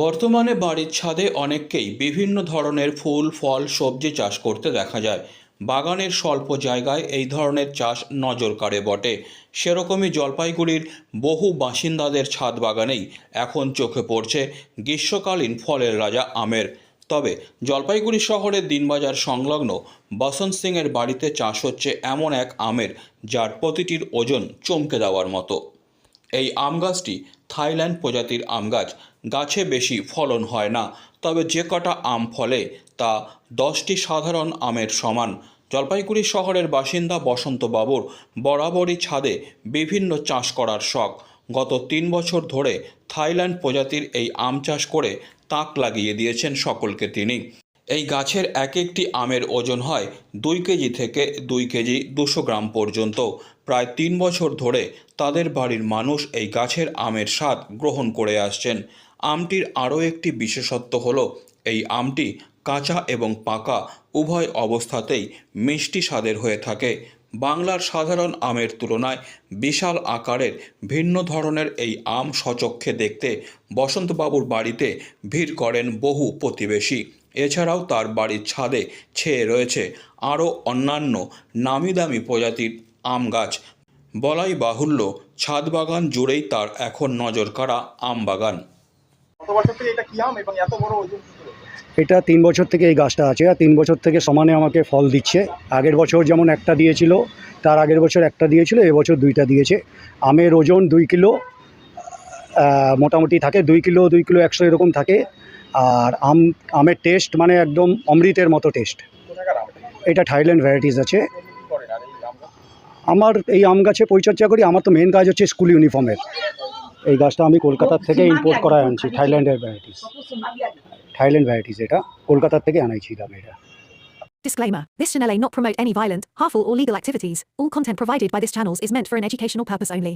বর্তমানে বাড়ির ছাদে অনেককেই বিভিন্ন ধরনের ফুল, ফল, সবজি চাষ করতে দেখা যায়। বাগানের স্বল্প জায়গায় এই ধরনের চাষ নজর কাড়ে বটে। সেরকমই জলপাইগুড়ির বহু বাসিন্দাদের ছাদ বাগানেই এখন চোখে পড়ছে গ্রীষ্মকালীন ফলের রাজা আমের। তবে জলপাইগুড়ি শহরের দিনবাজার সংলগ্ন বসন্ত সিংয়ের বাড়িতে চাষ হচ্ছে এমন এক আমের, যার প্রতিটির ওজন চমকে দেওয়ার মতো। এই আম গাছটি থাইল্যান্ড প্রজাতির আম গাছ। গাছে বেশি ফলন হয় না, তবে যে কটা আম ফলে তা দশটি সাধারণ আমের সমান। জলপাইগুড়ি শহরের বাসিন্দা বসন্ত বাবুর বরাবরই ছাদে বিভিন্ন চাষ করার শখ। গত তিন বছর ধরে থাইল্যান্ড প্রজাতির এই আম চাষ করে তাক লাগিয়ে দিয়েছেন সকলকে তিনি। এই গাছের এক একটি আমের ওজন হয় দুই কেজি থেকে দুই কেজি দুশো গ্রাম পর্যন্ত। প্রায় তিন বছর ধরে তাদের বাড়ির মানুষ এই গাছের আমের স্বাদ গ্রহণ করে আসছেন। আমটির আরও একটি বিশেষত্ব হল, এই আমটি কাঁচা এবং পাকা, উভয় অবস্থাতেই মিষ্টি স্বাদের হয়ে থাকে। বাংলার সাধারণ আমের তুলনায় বিশাল আকারের ভিন্ন ধরনের এই আম সচক্ষে দেখতে বসন্তবাবুর বাড়িতে ভিড় করেন বহু প্রতিবেশী। এছাড়াও তার বাড়ির ছাদে ছেয়ে রয়েছে আরও অন্যান্য নামি দামি প্রজাতির আম গাছ। বলাই বাহুল্য ছাদ বাগান জুড়েই তার এখন নজর কাড়া আম বাগান। কত বছর থেকে এটা কি আম এবং এত বড় ওজন কি করে? এটা তিন বছর থেকে এই গাছটা আছে আর তিন বছর থেকে সমানে আমাকে ফল দিচ্ছে। আগের বছর যেমন একটা দিয়েছিল তার আগের বছর একটা দিয়েছিল এবছর দুইটা দিয়েছে। আমের ওজন দুই কিলো মোটামুটি থাকে দুই কিলো দুই কিলো একশো এরকম থাকে। আর আম আমের টেস্ট মানে একদম অমৃতের মতো টেস্ট এটা? থাইল্যান্ড ভ্যারাইটিস আছে? আমার এই আম গাছে পরিচর্যা করি আমার তো মেন কাজ হচ্ছে স্কুল ইউনিফর্মের এই গাছটা আমি কলকাতার থেকে ইম্পোর্ট করা আনছি থাইল্যান্ডের ভ্যারাইটিস থাইল্যান্ড ভ্যারাইটিস এটা কলকাতার থেকে আনাইছি আনাইছিলাম এটা Disclaimer This channel may not promote any violent, harmful, or legal activities. All content provided by this channel is meant for an educational purpose only.